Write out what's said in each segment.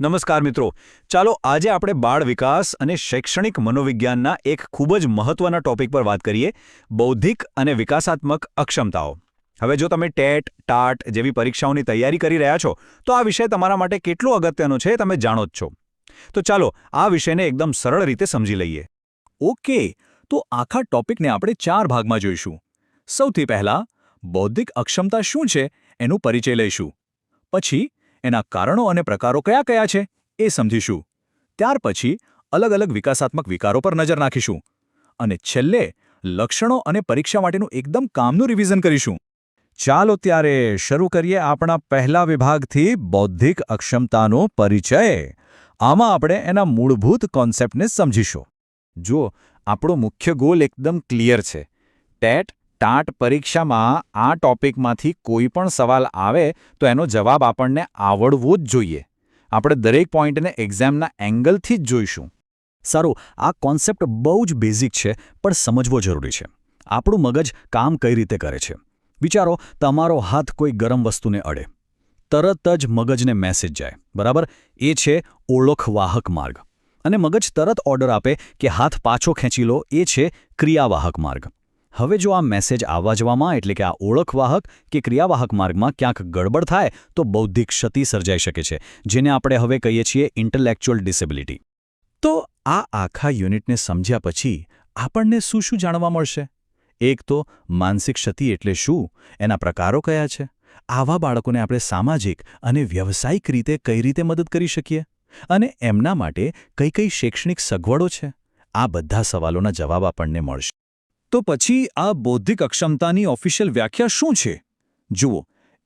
નમસ્કાર મિત્રો. ચાલો આજે આપણે બાળ વિકાસ અને શૈક્ષણિક મનોવિજ્ઞાનના એક ખૂબ જ મહત્વના ટોપિક પર વાત કરીએ, બૌદ્ધિક અને વિકાસાત્મક અક્ષમતાઓ. હવે જો તમે ટેટ, ટાટ જેવી પરીક્ષાઓની તૈયારી કરી રહ્યા છો, તો આ વિષય તમારા માટે કેટલો અગત્યનો છે તમે જાણો જ છો. તો ચાલો આ વિષયને એકદમ સરળ રીતે સમજી લઈએ. ઓકે, તો આખા ટોપિકને આપણે ચાર ભાગમાં જોઈશું. સૌથી પહેલા, બૌદ્ધિક અક્ષમતા શું છે, એનું પરિચય લઈશું. પછી એના કારણો અને પ્રકારો કયા કયા છે એ સમજીશું. ત્યાર પછી અલગ અલગ વિકાસાત્મક વિકારો પર નજર નાખીશું અને છેલ્લે લક્ષણો અને પરીક્ષા માટેનું એકદમ કામનું રિવિઝન કરીશું. ચાલો ત્યારે શરૂ કરીએ આપણા પહેલા વિભાગથી બૌદ્ધિક અક્ષમતાનો પરિચય. આમાં આપણે એના મૂળભૂત કોન્સેપ્ટને સમજીશું. જુઓ, આપણો મુખ્ય ગોલ એકદમ ક્લિયર છે. ટેટ ટાટ પરીક્ષામાં આ ટોપિકમાંથી કોઈ પણ સવાલ આવે તો એનો જવાબ આપણને આવડવો જ જોઈએ. આપણે દરેક પોઈન્ટને એક્ઝામના એંગલથી જ જોઈશું. સારું, આ કોન્સેપ્ટ બહુ જ બેઝિક છે, પણ સમજવો જરૂરી છે. આપણું મગજ કામ કઈ રીતે કરે છે? વિચારો, તમારો હાથ કોઈ ગરમ વસ્તુને અડે. તરત જ મગજને મેસેજ જાય, બરાબર? એ છે ઓળખવાહક માર્ગ. અને મગજ તરત ઓર્ડર આપે કે હાથ પાછો ખેંચી લો, એ છે ક્રિયાવાહક માર્ગ. હવે જો આ મેસેજ આવવા જવામાં, એટલે કે આ ઓળખવાહક કે ક્રિયાવાહક માર્ગમાં ક્યાંક ગડબડ થાય, તો બૌદ્ધિક ક્ષતિ સર્જાઈ શકે છે, જેને આપણે હવે કહીએ છીએ ઇન્ટેલેક્ચ્યુઅલ ડિસેબિલિટી તો આ આખા યુનિટને સમજ્યા પછી આપણને શું શું જાણવા મળશે? એક તો માનસિક ક્ષતિ એટલે શું? એના પ્રકારો કયા છે? આવા બાળકોને આપણે સામાજિક અને વ્યવસાયિક રીતે કઈ રીતે મદદ કરી શકીએ? અને એમના માટે કઈ કઈ શૈક્ષણિક સગવડો છે? આ બધા સવાલોના જવાબ આપણને મળશે. તો પછી આ બૌદ્ધિક અક્ષમતાની ઓફિશિયલ વ્યાખ્યા શું છે? જુઓ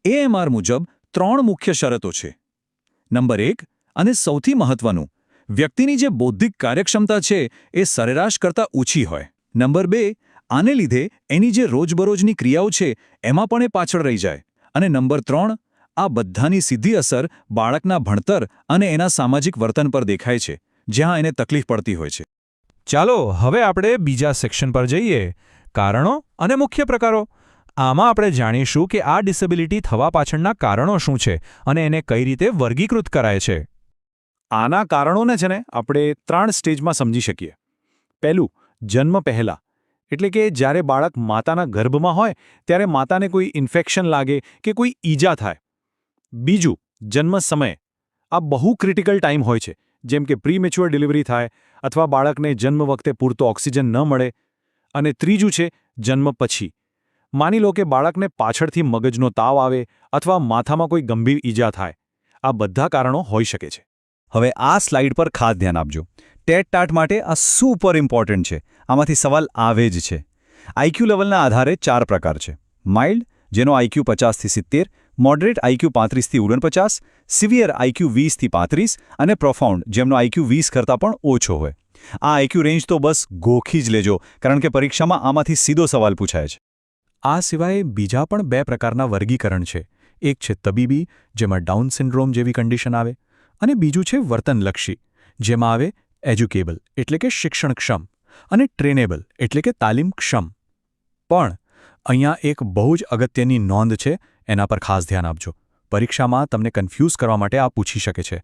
એએમઆર મુજબ ત્રણ મુખ્ય શરતો છે. નંબર એક અને સૌથી મહત્વનું, વ્યક્તિની જે બૌદ્ધિક કાર્યક્ષમતા છે એ સરેરાશ કરતાં ઓછી હોય. નંબર બે, આને લીધે એની જે રોજબરોજની ક્રિયાઓ છે એમાં પણ એ પાછળ રહી જાય. અને નંબર ત્રણ, આ બધાની સીધી અસર બાળકના ભણતર અને એના સામાજિક વર્તન પર દેખાય છે, જ્યાં એને તકલીફ પડતી હોય છે. ચાલો, હવે આપણે બીજા સેક્શન પર જઈએ. કારણો અને મુખ્ય પ્રકારો. આમાં આપણે જાણીશું કે આ ડિસેબિલિટી થવા પાછળના કારણો શું છે અને એને કઈ રીતે વર્ગીકૃત કરાય છે. આના કારણોને છે ને આપણે ત્રણ સ્ટેજમાં સમજી શકીએ. પહેલું, જન્મ પહેલાં. એટલે કે જ્યારે બાળક માતાના ગર્ભમાં હોય, ત્યારે માતાને કોઈ ઇન્ફેક્શન લાગે કે કોઈ ઈજા થાય. બીજું, જન્મ સમય. આ બહુ ક્રિટિકલ ટાઈમ હોય છે. જેમ કે પ્રીમેચ્યોર ડિલિવરી થાય અથવા બાળકને જન્મ વખતે પૂરતો ઓક્સિજન ન મળે. અને ત્રીજું છે, જન્મ પછી. માની લો કે બાળકને પાછળથી મગજનો તાવ આવે અથવા માથામાં કોઈ ગંભીર ઈજા થાય. આ બધા કારણો હોઈ શકે છે. હવે આ સ્લાઇડ પર ખાસ ધ્યાન આપજો. ટેટ ટાટ માટે આ સુપર ઇમ્પોર્ટન્ટ છે. આમાંથી સવાલ આવે જ છે. આઈક્યુ લેવલના આધારે ચાર પ્રકાર છે. માઇલ્ડ, જેનો આઈક્યુ પચાસથી સિત્તેર મોડરેટ આઈક્યુ પાંત્રીસથી ઓગણપચાસ સિવિયર આઈક્યુ વીસથી પાંત્રીસ અને પ્રોફાઉન્ડ જેમનો આઈક્યુ વીસ કરતાં પણ ઓછો હોય. આ આઈક્યુ રેન્જ તો બસ ગોખી જ લેજો, કારણ કે પરીક્ષામાં આમાંથી સીધો સવાલ પૂછાય છે. આ સિવાય બીજા પણ બે પ્રકારના વર્ગીકરણ છે. એક છે તબીબી, જેમાં ડાઉન સિન્ડ્રોમ જેવી કન્ડિશન આવે, અને બીજું છે વર્તનલક્ષી, જેમાં આવે એજ્યુકેબલ એટલે કે શિક્ષણક્ષમ, અને ટ્રેનેબલ એટલે કે તાલીમક્ષમ. પણ, અહીંયા એક બહુ જ અગત્યની નોંધ છે એના પર ખાસ ધ્યાન આપજો. પરીક્ષામાં તમને કન્ફ્યુઝ કરવા માટે આ પૂછી શકે છે.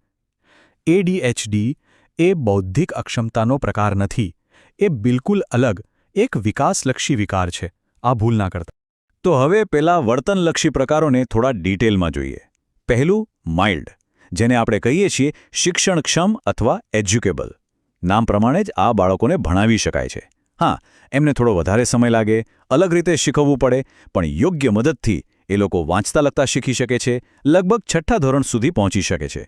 એડીએચડી એ બૌદ્ધિક અક્ષમતાનો પ્રકાર નથી. એ બિલકુલ અલગ, એક વિકાસલક્ષી વિકાર છે. આ ભૂલ ના કરતા. તો હવે પેલા વર્તનલક્ષી પ્રકારોને થોડા ડિટેલમાં જોઈએ. પહેલું માઇલ્ડ જેને આપણે કહીએ છીએ શિક્ષણક્ષમ અથવા એજ્યુકેબલ નામ પ્રમાણે જ આ બાળકોને ભણાવી શકાય છે. હા, એમને થોડો વધારે સમય લાગે, અલગ રીતે શીખવવું પડે, પણ યોગ્ય મદદથી એ લોકો વાંચતા લખતા શીખી શકે છે, લગભગ છઠ્ઠા ધોરણ સુધી પહોંચી શકે છે.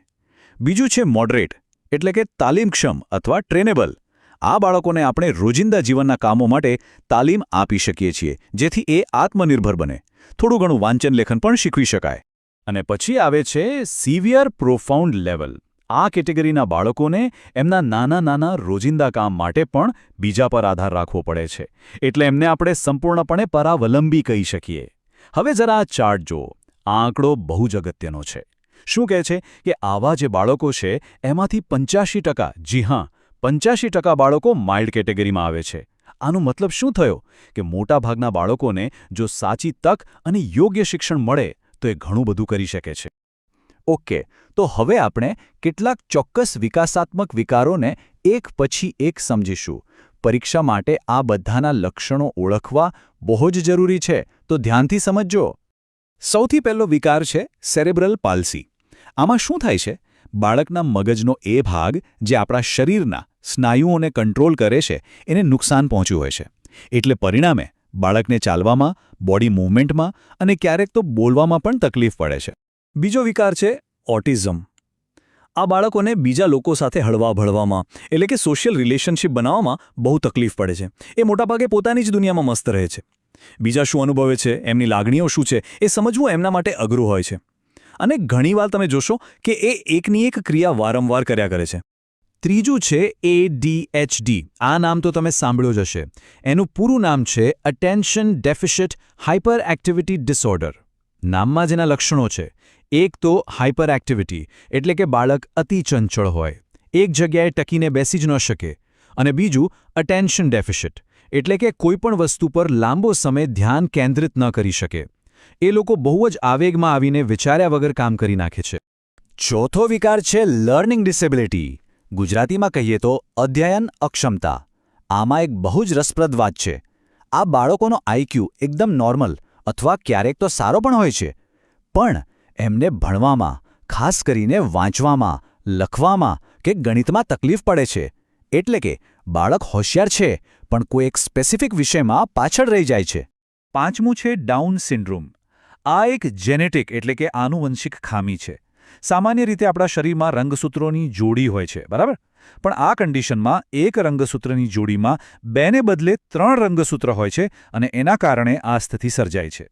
બીજું છે મોડરેટ એટલે કે તાલીમક્ષમ અથવા ટ્રેનેબલ આ બાળકોને આપણે રોજિંદા જીવનના કામો માટે તાલીમ આપી શકીએ છીએ, જેથી એ આત્મનિર્ભર બને. થોડું ઘણું વાંચન લેખન પણ શીખવી શકાય. અને પછી આવે છે સિવિયર પ્રોફાઉન્ડ લેવલ આ કેટેગરીના બાળકોને એમના નાના નાના રોજિંદા કામ માટે પણ બીજા પર આધાર રાખવો પડે છે. એટલે એમને આપણે સંપૂર્ણપણે પરાવલંબી કહી શકીએ. હવે જરા આ ચાર્ટ જુઓ. આ આંકડો બહુ જ અગત્યનો છે. શું કહે છે કે આવા જે બાળકો છે, એમાંથી પંચ્યાસી ટકા, જી હા પંચ્યાસી ટકા બાળકો માઇલ્ડ કેટેગરીમાં આવે છે. આનો મતલબ શું થયો? કે મોટાભાગના બાળકોને જો સાચી તક અને યોગ્ય શિક્ષણ મળે, તો એ ઘણું બધું કરી શકે છે. ઓકે તો હવે આપણે કેટલાક ચોક્કસ વિકાસાત્મક વિકારોને એક પછી એક સમજીશું. પરીક્ષા માટે આ બધાના લક્ષણો ઓળખવા બહુ જ જરૂરી છે. તો ધ્યાનથી સમજજો. સૌથી પહેલો વિકાર છે સેરેબ્રલ પાલ્સી. આમાં શું થાય છે? બાળકના મગજનો એ ભાગ જે આપણા શરીરના સ્નાયુઓને કંટ્રોલ કરે છે, એને નુકસાન પહોંચ્યું હોય છે. એટલે પરિણામે બાળકને ચાલવામાં, બોડી મૂવમેન્ટમાં અને ક્યારેક તો બોલવામાં પણ તકલીફ પડે છે. બીજો વિકાર છે ઓટિઝમ. આ બાળકોને બીજા લોકો સાથે હળવા ભળવામાં, એટલે કે સોશિયલ રિલેશનશિપ બનાવવામાં બહુ તકલીફ પડે છે. એ મોટાભાગે પોતાની જ દુનિયામાં મસ્ત રહે છે. બીજા શું અનુભવે છે, એમની લાગણીઓ શું છે, એ સમજવું એમના માટે અઘરું હોય છે. અને ઘણીવાર તમે જોશો કે એ એકની એક ક્રિયા વારંવાર કર્યા કરે છે. ત્રીજું છે એડીએચડી આ નામ તો તમે સાંભળ્યું જ હશે. એનું પૂરું નામ છે attention deficit hyperactivity disorder નામમાં જેના લક્ષણો છે. એક તો હાઇપર એક્ટિવિટી એટલે કે બાળક અતિ ચંચળ હોય. એક જગ્યાએ ટકીને બેસી જ ન શકે. અને બીજું અટેન્શન ડેફિશિટ એટલે કે કોઈપણ વસ્તુ પર લાંબો સમય ધ્યાન કેન્દ્રિત ન કરી શકે. એ લોકો બહુ જ આવેગમાં આવીને વિચાર્યા વગર કામ કરી નાખે છે. ચોથો વિકાર છે લર્નિંગ ડિસેબિલિટી. ગુજરાતીમાં કહીએ તો અધ્યયન અક્ષમતા. આમાં એક બહુ જ રસપ્રદ વાત છે. આ બાળકોનો આઈક્યુ એકદમ નોર્મલ અથવા ક્યારેક તો સારો પણ હોય છે. પણ એમને ભણવામાં, ખાસ કરીને વાંચવામાં, લખવામાં કે ગણિતમાં તકલીફ પડે છે. એટલે કે બાળક હોશિયાર છે, પણ કોઈ એક સ્પેસિફિક વિષયમાં પાછળ રહી જાય છે. પાંચમું છે ડાઉન સિન્ડ્રોમ આ એક જેનેટિક એટલે કે આનુવંશિક ખામી છે. સામાન્ય રીતે આપણા શરીરમાં રંગસૂત્રોની જોડી હોય છે, બરાબર? પણ આ કન્ડિશનમાં એક રંગસૂત્રની જોડીમાં બેને બદલે ત્રણ રંગસૂત્ર હોય છે અને એના કારણે આ સ્થિતિ સર્જાય છે.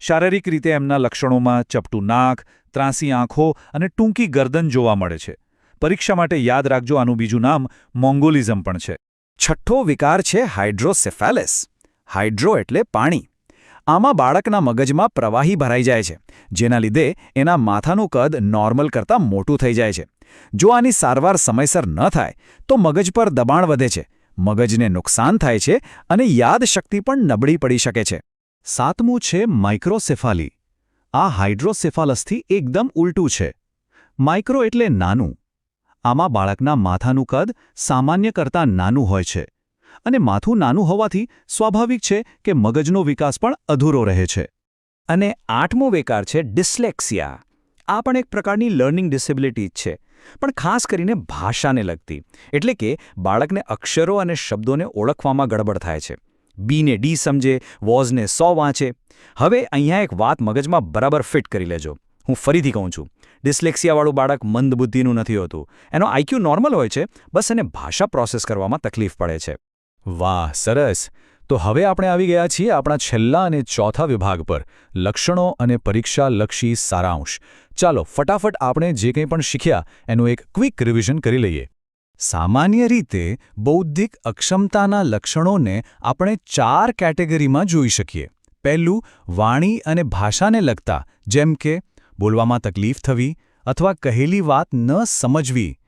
શારીરિક રીતે એમના લક્ષણોમાં ચપટું નાક, ત્રાંસી આંખો અને ટૂંકી ગરદન જોવા મળે છે. પરીક્ષા માટે યાદ રાખજો, આનું બીજું નામ મોંગોલિઝમ પણ છે. છઠ્ઠો વિકાર છે હાઇડ્રોસેફેલેસ. હાઇડ્રો એટલે પાણી. આમાં બાળકના મગજમાં પ્રવાહી ભરાઈ જાય છે, જેના લીધે એના માથાનું કદ નોર્મલ કરતાં મોટું થઈ જાય છે. જો આની સારવાર સમયસર ન થાય, તો મગજ પર દબાણ વધે છે. મગજને નુકસાન થાય છે અને યાદશક્તિ પણ નબળી પડી શકે છે. સાતમું છે માઇક્રોસેફાલી. આ હાઇડ્રોસેફાલસથી એકદમ ઉલટું છે. માઇક્રો એટલે નાનું. આમાં બાળકના માથાનું કદ સામાન્ય કરતાં નાનું હોય છે અને માથું નાનું હોવાથી સ્વાભાવિક છે કે મગજનો વિકાસ પણ અધૂરો રહે છે. અને આઠમો વિકાર છે ડિસ્લેક્સિયા. આ પણ એક પ્રકારની લર્નિંગ ડિસેબિલિટી છે, પણ ખાસ કરીને ભાષાને લગતી. એટલે કે બાળકને અક્ષરો અને શબ્દોને ઓળખવામાં ગડબડ થાય છે. બીને ડી સમજે વોઝને સો વાંચે. હવે અહીંયા એક વાત મગજમાં બરાબર ફિટ કરી લેજો. હું ફરીથી કહું છું. ડિસ્લેક્સિયાવાળું બાળક મંદબુદ્ધિનું નથી હોતું. એનો આઈક્યુ નોર્મલ હોય છે, બસ એને ભાષા પ્રોસેસ કરવામાં તકલીફ પડે છે. વાહ, સરસ. તો હવે આપણે આવી ગયા છીએ આપણા છેલ્લા અને ચોથા વિભાગ પર, લક્ષણો અને પરીક્ષાલક્ષી સારાંશ. ચાલો, ફટાફટ આપણે જે કંઈ પણ શીખ્યા, એનું એક ક્વિક રિવિઝન કરી લઈએ. સામાન્ય રીતે, બૌદ્ધિક અક્ષમતાના લક્ષણોને આપણે ચાર કેટેગરીમાં જોઈ શકીએ. પહેલું, વાણી અને ભાષાને લગતા, જેમ કે બોલવામાં તકલીફ થવી અથવા કહેલી વાત ન સમજવી.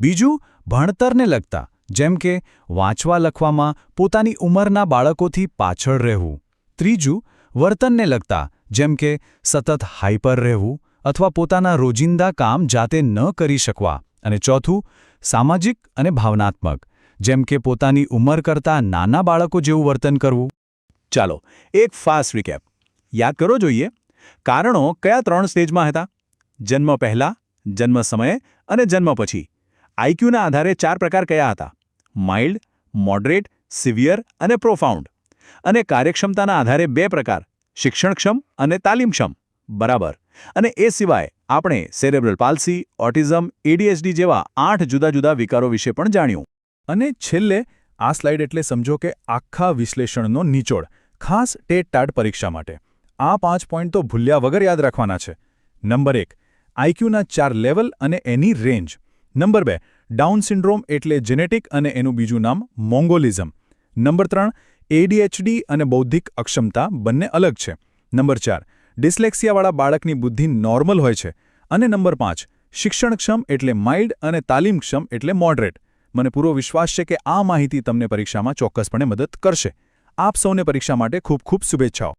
બીજું, ભણતરને લગતા, જેમ કે વાંચવા લખવામાં પોતાની ઉંમરના બાળકોથી પાછળ રહેવું. ત્રીજું, વર્તનને લગતા, જેમ કે સતત હાઇપર રહેવું અથવા પોતાના રોજિંદા કામ જાતે ન કરી શકવા. અને ચોથું, સામાજિક અને ભાવનાત્મક, જેમ કે પોતાની ઉંમર કરતાં નાના બાળકો જેવું વર્તન કરવું. ચાલો, એક ફાસ્ટ રિકેપ યાદ કરો જોઈએ કારણો કયા ત્રણ સ્ટેજમાં હતા? જન્મ પહેલા, જન્મ સમયે અને જન્મ પછી. આઈક્યુના આધારે ચાર પ્રકાર કયા હતા? માઇલ્ડ, મોડરેટ, સિવિયર અને પ્રોફાઉન્ડ. અને કાર્યક્ષમતાના આધારે બે પ્રકાર, શિક્ષણક્ષમ અને તાલીમક્ષમ. બરાબર. અને એ સિવાય આપણે સેરેબ્રલ પાલ્સી, ઓટિઝમ એડીએચડી જેવા આઠ જુદા જુદા વિકારો વિશે પણ જાણ્યું. અને છેલ્લે, આ સ્લાઇડ એટલે સમજો કે આખા વિશ્લેષણનો નિચોડ, ખાસ ટેટ ટાટ પરીક્ષા માટે. આ પાંચ પોઈન્ટ તો ભૂલ્યા વગર યાદ રાખવાના છે. નંબર એક આઈક્યુના ચાર લેવલ અને એની રેન્જ. નંબર બે, ડાઉન સિન્ડ્રોમ એટલે જેનેટિક અને એનું બીજું નામ મોંગોલિઝમ. નંબર ત્રણ એડીએચડી અને બૌદ્ધિક અક્ષમતા બંને અલગ છે. નંબર ચાર, ડિસ્લેક્સિયાવાળા બાળકની બુદ્ધિ નોર્મલ હોય છે. અને નંબર પાંચ, શિક્ષણક્ષમ એટલે માઇલ્ડ અને તાલીમક્ષમ એટલે મોડરેટ. મને પૂરો વિશ્વાસ છે કે આ માહિતી તમને પરીક્ષામાં ચોક્કસપણે મદદ કરશે. આપ સૌને પરીક્ષા માટે ખૂબ ખૂબ શુભેચ્છાઓ.